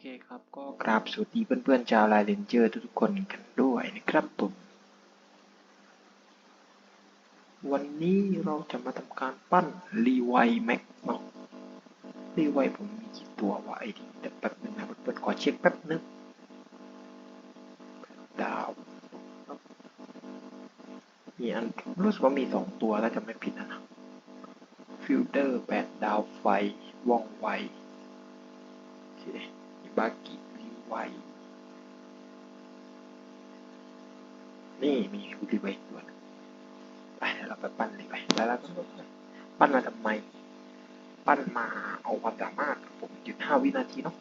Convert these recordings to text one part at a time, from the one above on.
เคครับ ก็กราบสวัสดีเพื่อนๆชาวไลน์เลนเจอร์ทุกๆคนกันด้วยนะครับผมวันนี้เราจะมาทำการปั้นรีไวแม็กเนาะรีไวผมมีกี่ตัววะไอดีแต่แป๊บนึงนะเพื่อนๆขอเช็คแป๊บนึงดาวมีอันรู้สึกว่ามีสองตัวถ้าจะไม่ผิดนะนะฟิลเตอร์แปดดาวไฟว่องไวโอเค บากิริไวนี่มีริไวตัวนึงไปเดี๋ยวเราไปปั้นเลยไปแล้วเราก็ปั้นมาทำไม ปั้นมาเอาความสามารถผมหยุดห้าวินาทีเนาะ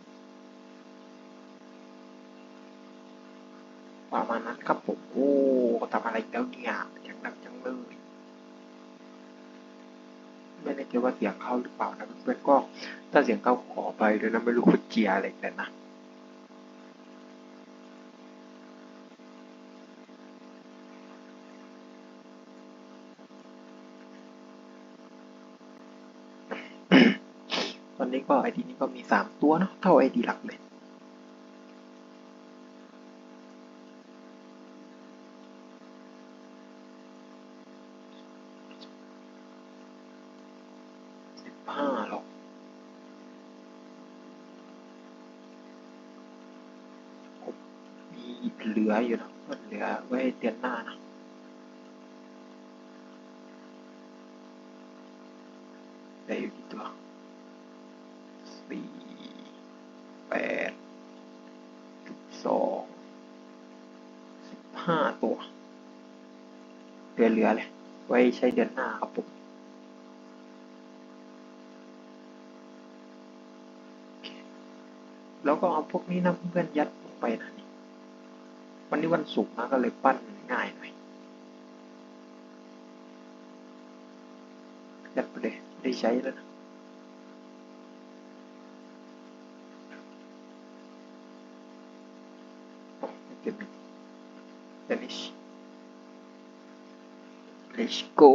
ประมาณนั้นครับผมโอ้ทำอะไรแล้วเนี่ยจังดังจังเลย ไม่แน่ใจว่าเสียงเข้าหรือเปล่านะเพื่อนก็ถ้าเสียงเข้าขอไปด้วยนะไม่รู้คุณเจียอะไรกันนะตอนนี้ก็ไอดีนี้ก็มีสามตัวเนาะเท่าไอดีหลักเลย สิบห้าหรอกผมมีเห ลืออยู่นะมันเหลือไว้เดือนหน้านะได้อยู่กี่ตัวสี่แปดสิบสองสิบห้าตัวเหลือเหลือๆเลย ไว้ใช้เดือนหน้าครับผมแล้วก็เอาพวกนี้นะเพื่อนยัดลงไปนะนี่ วันนี้วันศุกร์นะก็เลยปั้นง่ายหน่อยยัดไปเลยได้ใช้แล้วนะโอ้ไม่เก็บอีก finish let's go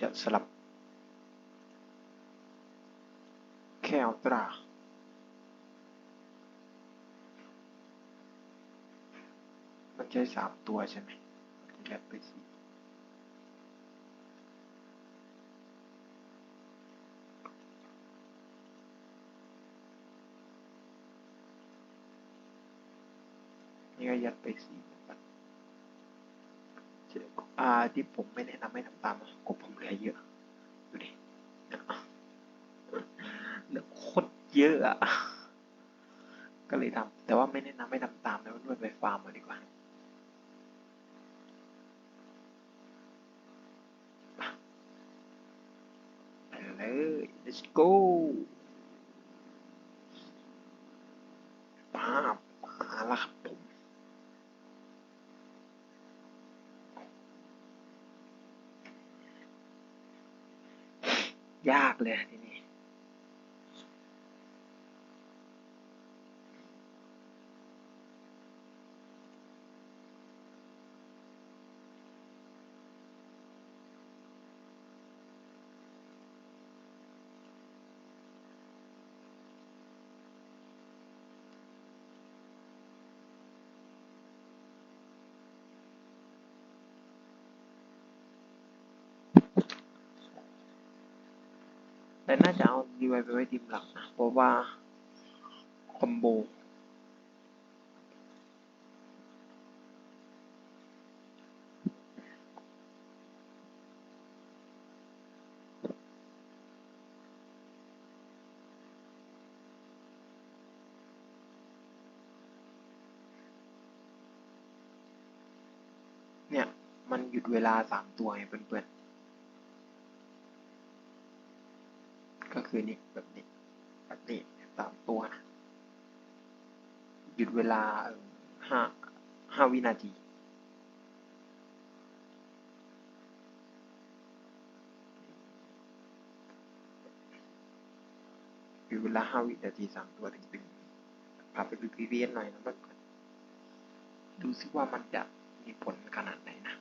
จะสลับแคลตรามันใช้สามตัวใช่ไหมแลบไปสี่นี่ก็ยัดไปสี่ อ่าที่ผมไม่แนะนำให้ทำตามกบผมเหลือเยอะดูดิเหลือโคตรเยอะอะก็เลยทำแต่ว่าไม่แนะนำให้ทำตามนะเพื่อนๆไปฟาร์มมาดีกว่าไปเลย let's go ป้าบมาล้วครับผม ยากเลยทีนี้ แต่น่าจะเอาดีไวไปไว้ทีมหลักนะ เพราะว่า คอมโบ เนี่ย มันหยุดเวลาสามตัวไงเพื่อนๆ คือนี่แบบนี้แบบนี้สามตัวนะหยุดเวลาห้าห้าวินาทีหยุดเวลาห้าวินาทีสามตัวตึงๆพาไปดูพีเวีเอสหน่อยนะเพื่อนดูซิว่ามันจะมีผลขนาดไหนนะ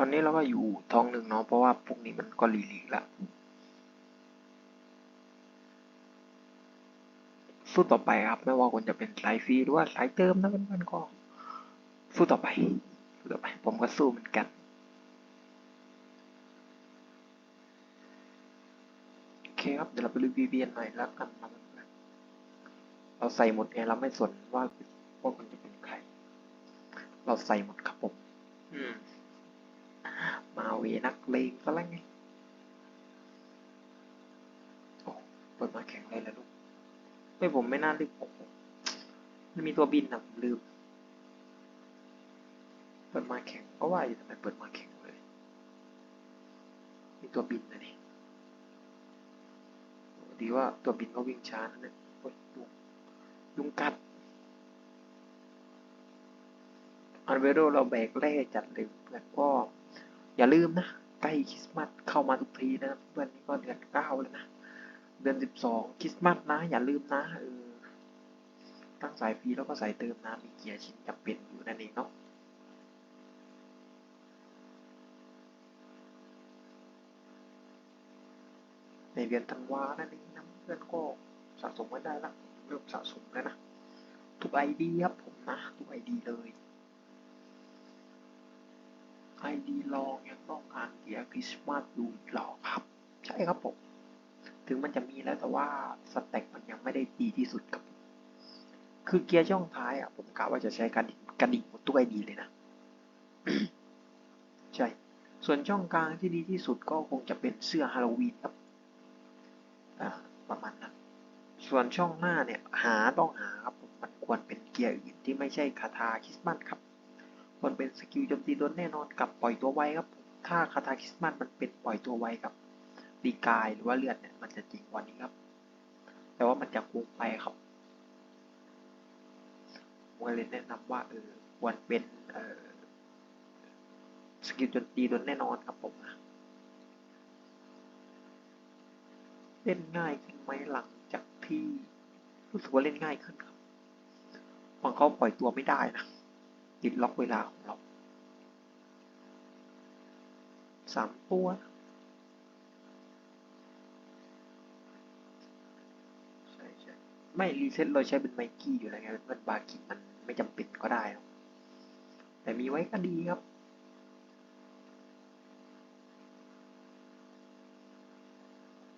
ตอนนี้เราก็อยู่ท้องหนึ่งเนาะเพราะว่าพวกนี้มันก็หลีๆละสู้ต่อไปครับ ไม่ว่าคุณจะเป็นสายฟรีหรือว่าสายเติมนะเพื่อนๆก็ สู้ต่อไปสู้ต่อไป ผมก็สู้เหมือนกันโอเคครับเดี๋ยวเราไปรีวิวเบียนหน่อยแล้วกันนะเพื่อนเราใส่หมดไงเราไม่สนว่าว่าคุณจะเป็นใคร เราใส่หมดครับผม มาเวนักเลงซะแล้วไงโอ้เปิดมาแข่งเลยแล้วลูก ไม่ผมไม่น่าลืมโอ้โหมันมีตัวบินนะผมลืม เปิดมาแข่งก็ว่าอยู่ทำไมเปิดมาแข่งเลย มีตัวบินนะนี่ดีว่าตัวบินก็วิ่งช้านะเนี่ยโอ้ยยุงยุงกัดอันเวโรเราแบกแร่จัดเลยเพื่อนก็อ อย่าลืมนะ ใกล้คริสต์มาสเข้ามาทุกทีนะเพื่อนนี่ก็เดือนเก้าแล้วนะ เดือนสิบสองคริสต์มาสนะ อย่าลืมนะเออตั้งสายฟรีแล้วก็สายเติมนะมีเกียร์ชิ้นจำเป็นอยู่นั่นเองเนาะในเดือนธันวานั่นเองนะเพื่อนก็สะสมไว้ได้ละเริ่มสะสมแล้วนะ ทุกไอดีครับผมนะ ทุกไอดีเลย ไอดีลองยังต้องการเกียร์คริสต์มาสดูอีกหรอครับ ใช่ครับผม ถึงมันจะมีแล้วแต่ว่าสเต็กมันยังไม่ได้ดีที่สุดครับ คือเกียร์ช่องท้ายอะผมกะว่าจะใช้กระดิ่งกระดิ่งหมดทุกไอดีเลยนะ ใช่ ส่วนช่องกลางที่ดีที่สุดก็คงจะเป็นเสื้อฮาโลวีนครับอ่าประมาณนั้น ส่วนช่องหน้าเนี่ยหาต้องหาครับผมมันควรเป็นเกียร์อื่นที่ไม่ใช่คาถาคริสต์มาสครับ ควรเป็นสกิลโจมตีโดนแน่นอนกับปล่อยตัวไวครับถ้าคาถาคริสต์มาสมันเป็นปล่อยตัวไวกับดีกายหรือว่าเลือดเนี่ยมันจะจริงกว่านี้ครับ แต่ว่ามันจะคุ้มไปครับผมก็เลยแนะนำว่าเออควรเป็นเออสกิลโจมตีโดนแน่นอนครับผมเล่นง่ายขึ้นไหมหลังจากที่รู้สึกว่าเล่นง่ายขึ้นครับบางเขาปล่อยตัวไม่ได้นะ ติดล็อกเวลาของเราสามตัวใช่ใช่ไม่รีเซ็ตเราใช้เป็นไมกี้อยู่แล้วไงมันบากิมันไม่จำเป็นก็ได้ แต่มีไว้ก็ดีครับ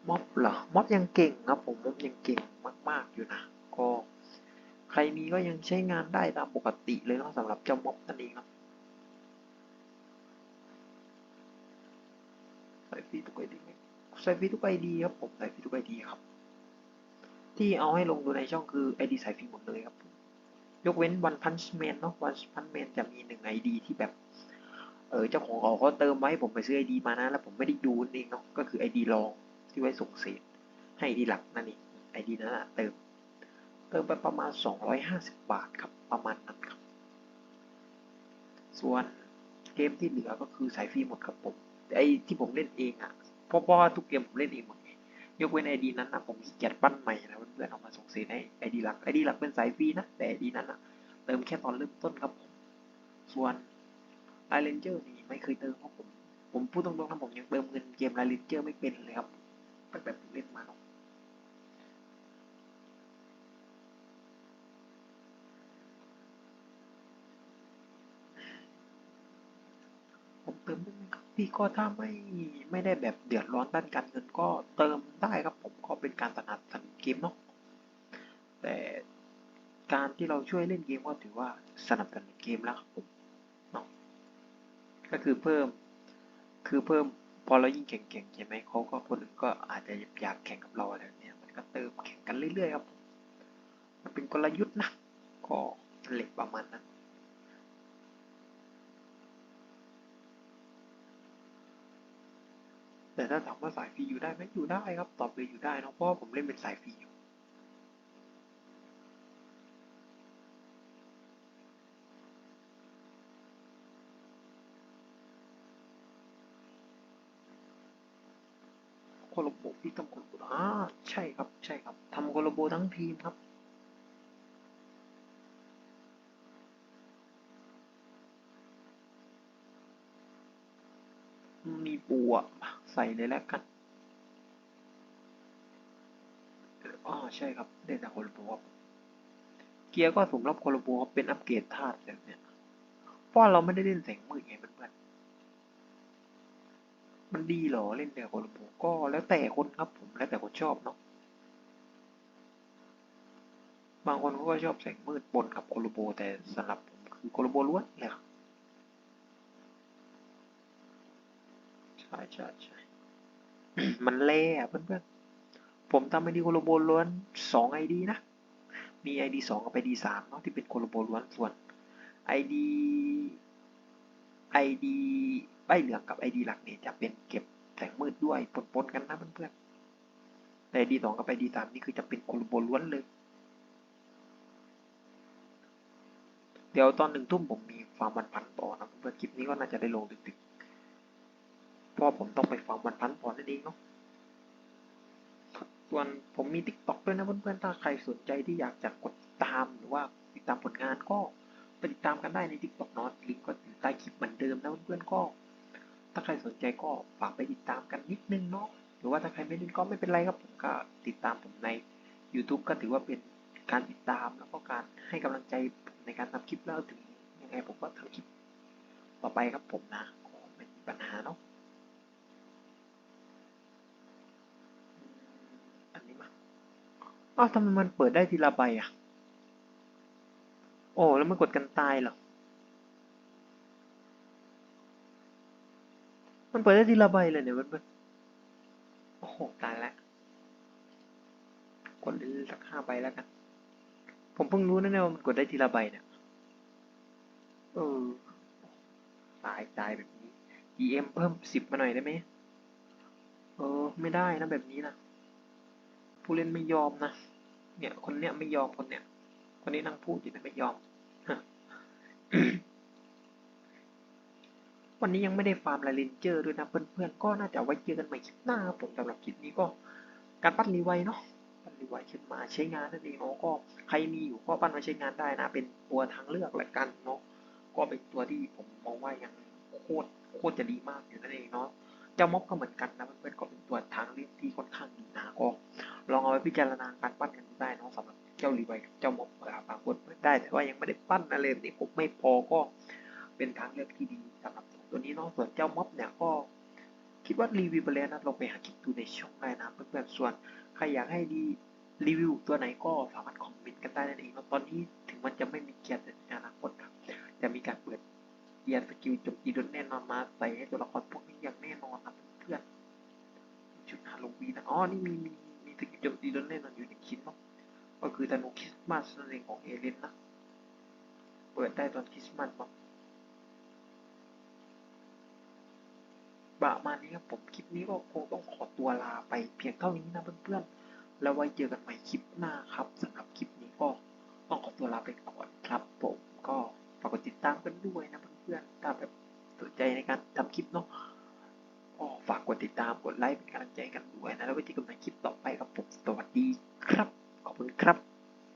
ม็อบเหรอม็อบยังเก่งครับผมม็อบยังเก่งมาก ๆ อยู่นะก็ ใครมีก็ยังใช้งานได้ตามปกติเลยเนาะสำหรับเจ้าม็อบนั่นเองครับใส่ฟรีทุกไอดีไหมใส่ฟรีทุกไอดีครับผมใส่ฟรีทุกไอดีครับ ที่เอาให้ลงดูในช่องคือไอดีใส่ฟรีหมดเลยครับ ยกเว้นวันพันช์แมนเนาะวันพันช์แมนจะมีหนึ่งไอดีที่แบบเออเจ้าของเขาเขาเติมไว้ผมไปซื้อไอดีมานะแล้วผมไม่ได้ดูนั่นเองเนาะก็คือไอดีรองที่ไว้ส่งเศษให้ไอดีหลักนั่นเองไอดีนั้นอะเติม เติมไปประมาณ 250 บาทครับประมาณนั้นครับ ส่วนเกมที่เหลือก็คือสายฟรีหมดครับผมแต่ไอที่ผมเล่นเองอะเพราะว่าทุกเกมผมเล่นเองหมดไงยกเว้นไอดีนั้นนะผมขี้เกียจปั้นใหม่นะเพื่อนๆเอามาส่งเศษให้ไอดีหลักไอดีหลักเป็นสายฟรีนะแต่ไอดีนั้นอะเติมแค่ตอนเริ่มต้นครับผมส่วนไอเลนเจอร์นี่ไม่เคยเติมครับผมผมพูดตรงๆนะผมยังเติมเงินเกมไอเลนเจอร์ไม่เป็นเลยครับตั้งแต่ผมเล่นมาเนาะ ผมเติมได้ไหมครับพี่ก็ถ้าไม่ไม่ได้แบบเดือดร้อนด้านการเงินก็เติมได้ครับผมก็เป็นการสนับสนุนเกมเนาะแต่การที่เราช่วยเล่นเกมก็ถือว่าสนับสนุนเกมแล้วครับผมเนาะก็คือเพิ่มคือเพิ่มพอเรายิ่งเก่งๆใช่ไหมเขาก็คนอื่นก็อาจจะอยากแข่งกับเราอะไรแบบเนี้ยมันก็เติมแข่งกันเรื่อยๆครับมันเป็นกลยุทธ์นะก็นั่นแหละประมาณนั้น แต่ถ้าถามว่าสายฟรีอยู่ได้ไหมอยู่ได้ครับ ตอบเลยอยู่ได้นะเพราะผมเล่นเป็นสายฟรีอยู่คนระบบที่ต้องคนอ่าใช่ครับ ใช่ครับทำคนระบบทั้งทีมครับมีปูอะ ใส่เลยแล้วกันอ๋อใช่ครับเล่นแต่โคลโบครับเกียร์ก็สมรับโคลโบครับเป็นอัปเกรดธาตุแบบเนี้ยเพราะเราไม่ได้เล่นแสงมืดไงเพื่อนๆมันดีหรอเล่นแต่โคโลโบก็แล้วแต่คนครับผมแล้วแต่คนชอบเนาะบางคนเขาก็ชอบแสงมืดปนกับโคลโบแต่สำหรับผมคือโคลโบล้วนเลยครับใช่ใช่ใช่ มันเล่อะเพื่อนๆ ผมทำไอดีโคโลโบล้วนสองไอดีนะ มีไอดีสองกับไอดีสามเนาะที่เป็นโคโลโบล้วนส่วนไอดีไอดีใบเหลืองกับไอดีหลักเนี่ยจะเป็นเก็บแสงมืดด้วยปนๆกันนะเพื่อนๆแต่ไอดีสองกับไอดีสามนี่คือจะเป็นโคโลโบล้วนเลยเดี๋ยวตอนหนึ่งทุ่มผมมีฟาร์มวันพันต่อนะเพื่อนๆคลิปนี้ก็น่าจะได้ลงดึกๆ เพราะผมต้องไปฟาร์มวันพันต่อนั่นเองเนาะส่วนผมมี t ิ k t o k ด้วยนะเพื่อนๆ ถ้าใครสนใจที่อยากจะกดติดตามหรือว่าติดตามผลงานก็ไปติดตามกันได้ใน t ิ k t o k เนาะลิงก์ก็อยู่ใต้คลิปเหมือนเดิมนะเพื่อนๆก็ ถ้าใครสนใจก็ฝากไปติดตามกันนิดนึงเนาะหรือว่าถ้าใครไม่เล่นก็ไม่เป็นไรครับผมก็ติดตามผมใน YouTube ก็ถือว่าเป็นการติดตามแล้วก็การให้กำลังใจในการทำคลิปแล้วถึงยังไงผมก็ทำคลิปต่อไปครับผมนะก็ไม่มีปัญหาเนาะ อันนี้มา อ้าวทำไมมันเปิดได้ทีละใบอะ โอ้แล้วมันกดกันตายเหรอ มันเปิดได้ทีละใบเลยเนี่ยเพื่อนโอ้โหตายแล้วกดเล่นสักห้าใบแล้วกัน ผมเพิ่งรู้นะเนี่ยว่ามันกดได้ทีละใบเนี่ยเออตายตายแบบนี้ EM เพิ่มสิบมาหน่อยได้ไหมเออ ไม่ได้นะแบบนี้นะ ผู้เล่นไม่ยอมนะ เนี่ยคนเนี้ยไม่ยอมคนเนี้ย คนนี้นั่งพูดอยู่แต่ไม่ยอม วันนี้ยังไม่ได้ฟาร์มลาเลนเจอร์ด้วยนะเพื่อนๆ ก็น่าจะไว้เจอกันใหม่คลิปหน้าครับผมสำหรับคลิปนี้ก็การปั้นรีไวเนาะปั้นรีไวขึ้นมาใช้งานนั่นเองเนาะก็ใครมีอยู่ก็ปั้นมาใช้งานได้นะ เป็นตัวทางเลือกละกันเนาะก็เป็นตัวที่ผมมองว่ายังโคตรโคตรจะดีมากอยู่นั่นเองเนาะเจ้าม็อบก็เหมือนกันนะเพื่อนๆก็เป็นตัวทางเลือกที่ค่อนข้างดีนะก็ ลองเอาไปพิจารณาการปั้นกันได้นะสำหรับเจ้ารีไวกับเจ้าม็อบบางคนเปิดได้แต่ว่ายังไม่ได้ปั้นอะไรนี่ผมไม่พอก็เป็นทางเลือกที่ดีสำหรับตัวนี้เนาะส่วนเจ้าม็อบเนี่ยก็คิดว่ารีวิวไปแล้วนะลองไปหาคลิปดูในช่องได้นะเพื่อนๆส่วนใครอยากให้ดีรีวิวตัวไหนก็สามารถคอมเมนต์กันได้นั่นเองตอนนี้ถึงมันจะไม่มีเกียร์แต่ในอนาคตครับจะมีการเปิดเกียร์สกิลจบดีโดนแน่นอนมาใส่ให้ตัวละครพวกนี้อย่างแน่นอนนะเพื่อนๆชุดฮาโลวีนะอ๋อนี่มีมี สกิลจบดีโดนแน่นอนอยู่ในคลิปเนาะก็คือธนูคริสต์มาสนั่นเองของเอเลนนะเปิดได้ตอนคริสต์มาสบ้างประมาณนี้ครับผมคลิปนี้ก็คงต้องขอตัวลาไปเพียงเท่านี้นะเพื่อนๆแล้วไว้เจอกันใหม่คลิปหน้าครับสำหรับคลิปนี้ก็ต้องขอตัวลาไปก่อนครับผมก็ฝากกดติดตามกันด้วยนะเพื่อนๆถ้าแบบสนใจในการทำคลิปเนาะก็ฝากกดติดตามกดไลค์เป็นกำลังใจกันด้วยนะแล้วไว้ที่กับในคลิป ต่อไปครับผมสวัสดีครับ ขอบคุณครับ